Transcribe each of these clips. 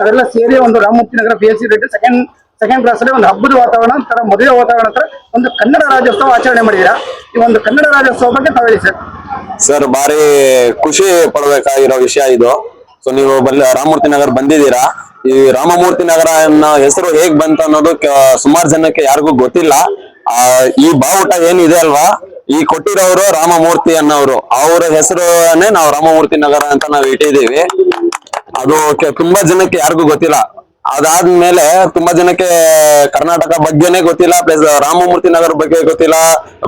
ಅದೆಲ್ಲ ಸೇರಿ ಒಂದು Ramamurthy Nagar P S C Reddy second second class ಅಲ್ಲಿ ಒಂದು ಹಬ್ಬದ ವಾತಾವರಣ ತರ ಮದುವೆ ವಾತಾವರಣ ತರ ಒಂದು ಕನ್ನಡ ರಾಜ್ಯೋತ್ಸವ ಆಚರಣೆ ಮಾಡಿದೀರಾ ಈ ಒಂದು ಕನ್ನಡ ರಾಜ್ಯೋತ್ಸವ ಬಗ್ಗೆ ತಗೊಳ್ಳಿ ಸರ್. ಸರ್ ಬಾರಿ ಖುಷಿ ಪಡಬೇಕಾಗಿರೋ ವಿಷಯ ಇದು. ಸೊ ನೀವು ಬಂದ ರಾಮಮೂರ್ತಿ ನಗರ ಬಂದಿದ್ದೀರಾ? ಈ ರಾಮಮೂರ್ತಿ ನಗರ ಅನ್ನೋ ಹೆಸರು ಹೇಗ್ ಬಂತ ಅನ್ನೋದು ಸುಮಾರು ಜನಕ್ಕೆ ಯಾರಿಗೂ ಗೊತ್ತಿಲ್ಲ. ಆ, ಈ ಬಾವುಟ ಏನಿದೆ ಅಲ್ವಾ? ಈ ಕೊಟ್ಟಿರೋರು ರಾಮಮೂರ್ತಿ ಅನ್ನೋರು. ಅವರ ಹೆಸರನ್ನೇ ನಾವು ರಾಮಮೂರ್ತಿ ನಗರ ಅಂತ ನಾವು ಇಟ್ಟಿದ್ದೀವಿ. ಅದು ತುಂಬಾ ಜನಕ್ಕೆ ಯಾರಿಗೂ ಗೊತ್ತಿಲ್ಲ. ಅದಾದ್ಮೇಲೆ ತುಂಬಾ ಜನಕ್ಕೆ ಕರ್ನಾಟಕ ಬಗ್ಗೆನೇ ಗೊತ್ತಿಲ್ಲ, ಪ್ಲಸ್ ರಾಮಮೂರ್ತಿ ನಗರ ಬಗ್ಗೆ ಗೊತ್ತಿಲ್ಲ,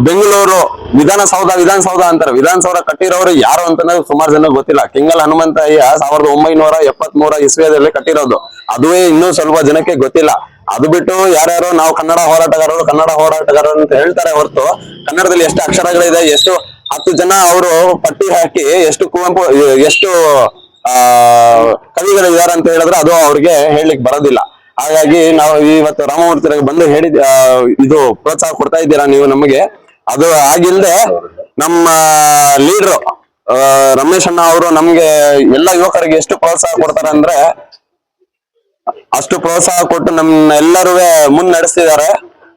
ಬೆಂಗಳೂರು ವಿಧಾನಸೌಧ ವಿಧಾನಸೌಧ ಅಂತಾರೆ. ವಿಧಾನಸೌಧ ಕಟ್ಟಿರೋರು ಯಾರು ಅಂತಂದ್ರೆ ಸುಮಾರು ಜನ ಗೊತ್ತಿಲ್ಲ. ಕೆಂಗಲ್ ಹನುಮಂತಯ್ಯ ಸಾವಿರದ ಒಂಬೈನೂರ ಎಪ್ಪತ್ ಮೂರ ಇಸ್ವಿಯಲ್ಲಿ ಕಟ್ಟಿರೋದು. ಅದುವೇ ಇನ್ನೂ ಸ್ವಲ್ಪ ಜನಕ್ಕೆ ಗೊತ್ತಿಲ್ಲ. ಅದು ಬಿಟ್ಟು ಯಾರ್ಯಾರು ನಾವು ಕನ್ನಡ ಹೋರಾಟಗಾರರು ಕನ್ನಡ ಹೋರಾಟಗಾರರು ಅಂತ ಹೇಳ್ತಾರೆ ಹೊರತು ಕನ್ನಡದಲ್ಲಿ ಎಷ್ಟು ಅಕ್ಷರಗಳಿದೆ, ಎಷ್ಟು ಹತ್ತು ಜನ ಅವರು ಪಟ್ಟಿ ಹಾಕಿ ಎಷ್ಟು ಕುವೆಂಪು, ಎಷ್ಟು ಆ ಇದಾರೆ ಅಂತ ಹೇಳಿದ್ರೆ ಅದು ಅವ್ರಿಗೆ ಹೇಳಲಿಕ್ಕೆ ಬರೋದಿಲ್ಲ. ಹಾಗಾಗಿ ನಾವು ಇವತ್ತು ರಾಮಮೂರ್ತಿ ಬಂದು ಹೇಳಿದ ಇದು ಪ್ರೋತ್ಸಾಹ ಕೊಡ್ತಾ ಇದ್ದೀರಾ ನೀವು ನಮಗೆ? ಅದು ಆಗಿಲ್ಲದೆ ನಮ್ಮ ಲೀಡ್ರು ರಮೇಶ್ ಅಣ್ಣ ಅವರು ನಮ್ಗೆ ಎಲ್ಲ ಯುವಕರಿಗೆ ಎಷ್ಟು ಪ್ರೋತ್ಸಾಹ ಕೊಡ್ತಾರೆ ಅಂದ್ರೆ ಅಷ್ಟು ಪ್ರೋತ್ಸಾಹ ಕೊಟ್ಟು ನಮ್ಮ ಎಲ್ಲರೂ ಮುನ್ನಡೆಸ್ತಿದ್ದಾರೆ.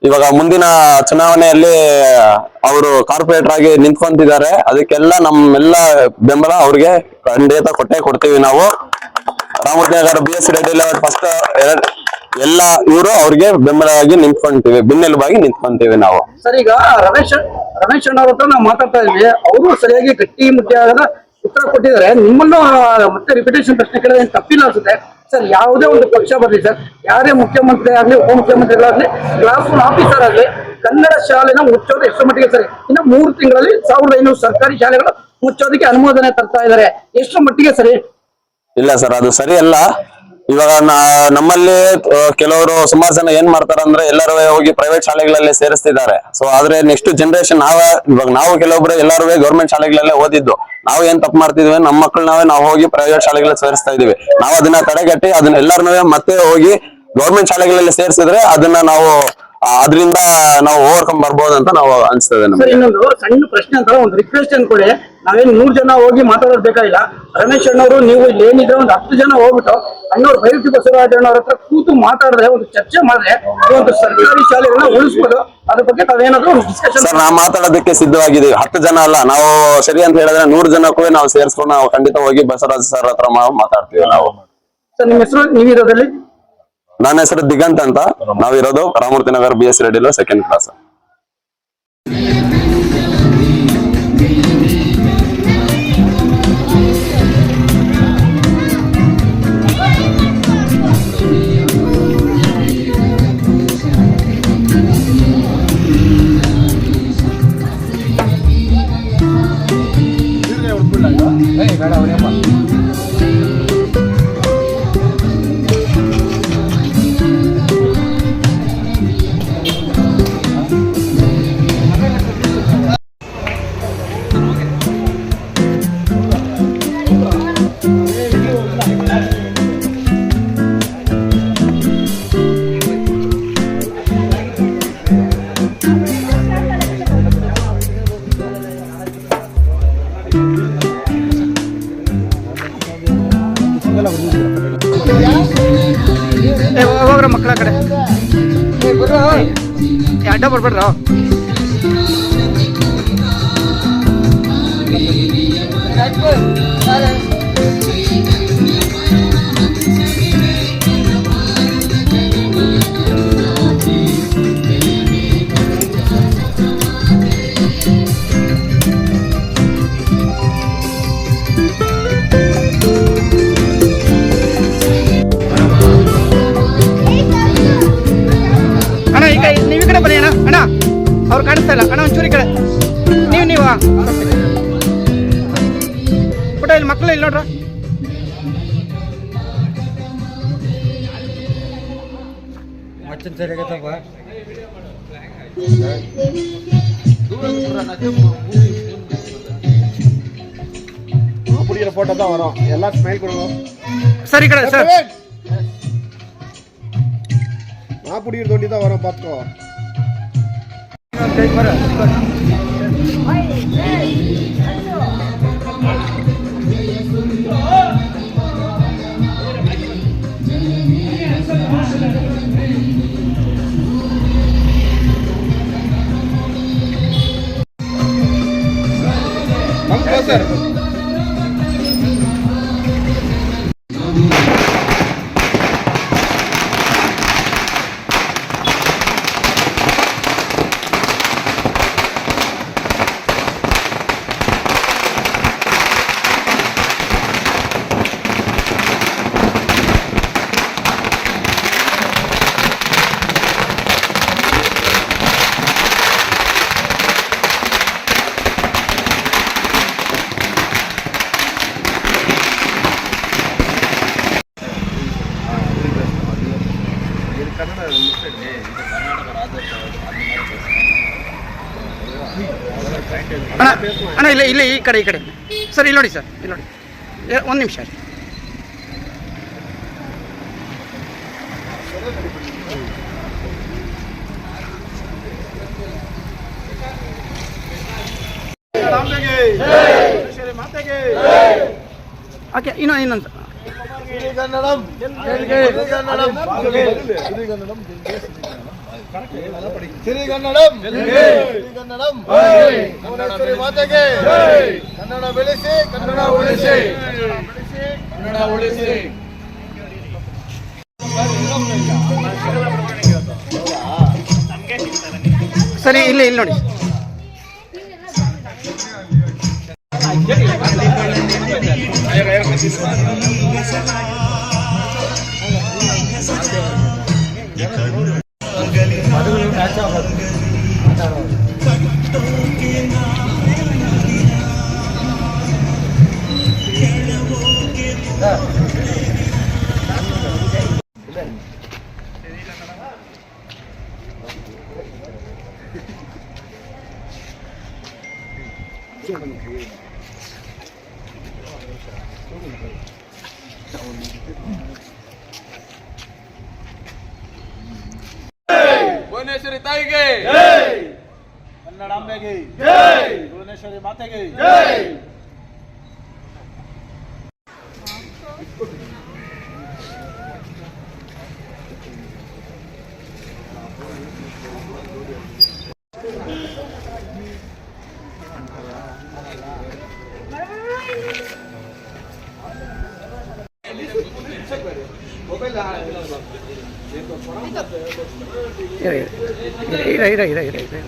ಇವಾಗ ಮುಂದಿನ ಚುನಾವಣೆಯಲ್ಲಿ ಅವರು ಕಾರ್ಪೊರೇಟರ್ ಆಗಿ ನಿಂತ್ಕೊಂತಿದ್ದಾರೆ. ಅದಕ್ಕೆಲ್ಲ ನಮ್ಮೆಲ್ಲ ಬೆಂಬಲ ಅವ್ರಿಗೆ. ಖಂಡಿತ ಕೊಟ್ಟೆ ಕೊಡ್ತೀವಿ ನಾವು. Ramamurthy Nagar B S Reddy first ಎಲ್ಲ ಇವರು ಅವ್ರಿಗೆ ಬೆಂಬಲವಾಗಿ ನಿಂತ್ಕೊಂತೀವಿ. ಬೆನ್ನೆಲುಬಾಗಿ ನಿಂತ್ಕೊಂತೀವಿ ನಾವು. ಸರ್, ಈಗ ರಮೇಶ್ ರಮೇಶ್ ಅಣ್ಣ ಹತ್ರ ನಾವು ಮಾತಾಡ್ತಾ ಇದ್ವಿ. ಅವರು ಸರಿಯಾಗಿ ಗಟ್ಟಿ ಮುಟ್ಟಿಯಾಗದ ಉತ್ತರ ಕೊಟ್ಟಿದ್ದಾರೆ. ನಿಮ್ಮನ್ನು ಮತ್ತೆ ರಿಪಿಟೇಷನ್ ಪ್ರಶ್ನೆ ಕೇಳಿದ್ರೆ ತಪ್ಪಿಲ್ಲ ಅನ್ಸುತ್ತೆ? ಸರ್, ಯಾವುದೇ ಒಂದು ಪಕ್ಷ ಬರಲಿ ಸರ್, ಯಾರೇ ಮುಖ್ಯಮಂತ್ರಿ ಆಗ್ಲಿ ಉಪಮುಖ್ಯಮಂತ್ರಿಗಳಾಗಲಿ ಕ್ಲಾಸ್ ರೂಮ್ ಆಫೀಸರ್ ಆಗಲಿ, ಕನ್ನಡ ಶಾಲೆನ ಮುಚ್ಚೋದು ಎಷ್ಟು ಮಟ್ಟಿಗೆ ಸರಿ. ಇನ್ನು ಮೂರು ತಿಂಗಳಲ್ಲಿ ಸಾವಿರದ ಐನೂರು ಸರ್ಕಾರಿ ಶಾಲೆಗಳು ಮುಚ್ಚೋದಕ್ಕೆ ಅನುಮೋದನೆ ತರ್ತಾ ಇದ್ದಾರೆ ಎಷ್ಟು ಮಟ್ಟಿಗೆ ಸರಿ. ಇಲ್ಲ ಸರ್, ಅದು ಸರಿ ಅಲ್ಲ ಇವಾಗ ನಮ್ಮಲ್ಲಿ ಕೆಲವರು ಸುಮಾರು ಜನ ಏನ್ ಮಾಡ್ತಾರ ಅಂದ್ರೆ ಎಲ್ಲರೂ ಹೋಗಿ ಪ್ರೈವೇಟ್ ಶಾಲೆಗಳಲ್ಲಿ ಸೇರಿಸ್ತಿದ್ದಾರೆ. ಸೊ ಆದ್ರೆ ನೆಕ್ಸ್ಟ್ ಜನರೇಷನ್ ನಾವ, ಇವಾಗ ನಾವು ಕೆಲವೊಬ್ರು ಎಲ್ಲಾರು ಗೌರ್ಮೆಂಟ್ ಶಾಲೆಗಳಲ್ಲೇ ಓದಿದ್ದು. ನಾವು ಏನ್ ತಪ್ಪು ಮಾಡ್ತಿದ್ವಿ? ನಮ್ಮ ಮಕ್ಕಳನ್ನವೇ ನಾವು ಹೋಗಿ ಪ್ರೈವೇಟ್ ಶಾಲೆಗಳಲ್ಲಿ ಸೇರಿಸ್ತಾ ಇದೀವಿ ನಾವು ಅದನ್ನ ತಡೆಗಟ್ಟಿ ಅದನ್ನ ಮತ್ತೆ ಹೋಗಿ ಗೌರ್ಮೆಂಟ್ ಶಾಲೆಗಳಲ್ಲಿ ಸೇರಿಸಿದ್ರೆ ಅದನ್ನ ನಾವು ಅದರಿಂದ ನಾವು ಓವರ್ಕಮ್ ಬರ್ಬೋದು ಅಂತ ನಾವು ಅನ್ಸ್ತದೆ ಸರ್ ನಮಗೆ ಇನ್ನೊಂದು ಸಣ್ಣ ಪ್ರಶ್ನೆ ಅಂತ ಒಂದು ರಿಕ್ವೆಸ್ಟ್ ಅನ್ಕೊಳ್ಳಿ ನಾವೇನ್ ನೂರ್ ಜನ ಹೋಗಿ ಮಾತಾಡೋದು ಬೇಕಾಗಿಲ್ಲ. ರಮೇಶ್ ಅಣ್ಣವರು ನೀವು ಇಲ್ಲಿ ಏನಿದ್ರೆ ಒಂದು ಹತ್ತು ಜನ ಹೋಗ್ಬಿಟ್ಟು ಅಣ್ಣವ್ರು ಬೈರತಿ ಬಸವರಾಜ ಅಣ್ಣವ್ರ ಹತ್ರ ಕೂತು ಮಾತಾಡಿದ್ರೆ ಒಂದು ಚರ್ಚೆ ಮಾಡಿದ್ರೆ ಈ ಒಂದು ಸರ್ಕಾರಿ ಶಾಲೆಗಳನ್ನ ಉಳಿಸ್ಬೋದು. ಅದ್ರ ಬಗ್ಗೆ ತಾವೇನಾದ್ರೂ ಒಂದು ಡಿಸ್ಕಷನ್ ಸರ್ ನಾವು ಮಾತಾಡೋದಕ್ಕೆ ಸಿದ್ಧವಾಗಿದ್ದೀವಿ. ಹತ್ತು ಜನ ಅಲ್ಲ ನಾವು ಸರಿ ಅಂತ ಹೇಳಿದ್ರೆ ನೂರು ಜನಕ್ಕೂ ನಾವು ಸೇರಿಸ್ಕೊಂಡು ನಾವು ಖಂಡಿತ ಹೋಗಿ ಬಸವರಾಜ್ ಸರ್ ಹತ್ರ ಮಾ- ಮಾತಾಡ್ತೀವಿ ನಾವು. ಸರ್ ನಿಮ್ಮ ಹೆಸರು ನೀವಿರೋದಲ್ಲಿ ನನ್ನ ಹೆಸರು ದಿಗಂತ್ ಅಂತ. ನಾವಿರೋದು ರಾಮೂರ್ತಿ ನಗರ್ ಬಿ ಎಸ್ ರೆಡ್ಡಿలో ಸೆಕೆಂಡ್ ಕ್ಲಾಸ್ ಹೋಗ್ರ ಮಕ್ಕಳ ಕಡೆ. ಅಡ್ಡ ಬರ್ಬೇಡ್ರ. ಅಣ್ಣ ನೀವು ನೀವು ಪುಟ ಇಲ್ಲಿ ಮಕ್ಕಳು ಇಲ್ಲಿ ನೋಡ್ರ பிடிக்கிற போட்டோ தான் வரும் எல்லாம் ஸ்மைல் கொடுங்க ಸರ್ ಈ ಕಡೆ ಸರ್ நான் பிடிக்கிற தோண்டி தான் வரும் பார்த்துக்கோ ಕನ್ನಡ ಅಣ್ಣ ಅಣ್ಣ ಇಲ್ಲ ಇಲ್ಲ ಈ ಕಡೆ ಈ ಕಡೆ. ಸರ್ ಇಲ್ಲಿ ನೋಡಿ ಸರ್ ಇಲ್ಲಿ ನೋಡಿ. ಒಂದು ನಿಮಿಷ ರೀ ಓಕೆ ಇನ್ನೊಂದು ಇನ್ನೊಂದು ಕನ್ನಡಂ ಕನ್ನಡಂ ಸಿರಿಗನ್ನಡಂ ಸಿರಿಗನ್ನಡಂ ಭುವನೇಶ್ವರಿ ಮಾತೆಗೆ. ಕನ್ನಡ ಬೆಳೆಸಿ ಕನ್ನಡ ಉಳಿಸಿ. ಕನ್ನಡ ಉಳಿಸಿ. ಸರಿ ಇಲ್ಲಿ ಇಲ್ಲಿ ನೋಡಿ. ಭುವನೇಶ್ವರಿ ತಾಯಿಗೆ. ಕನ್ನಡಾಂಬೆಗೆ ಭುವನೇಶ್ವರಿ ಮಾತೆಗೆ. ಇರ ಇರ ಇರ ಇರ ಇರ ಇರ ಇರ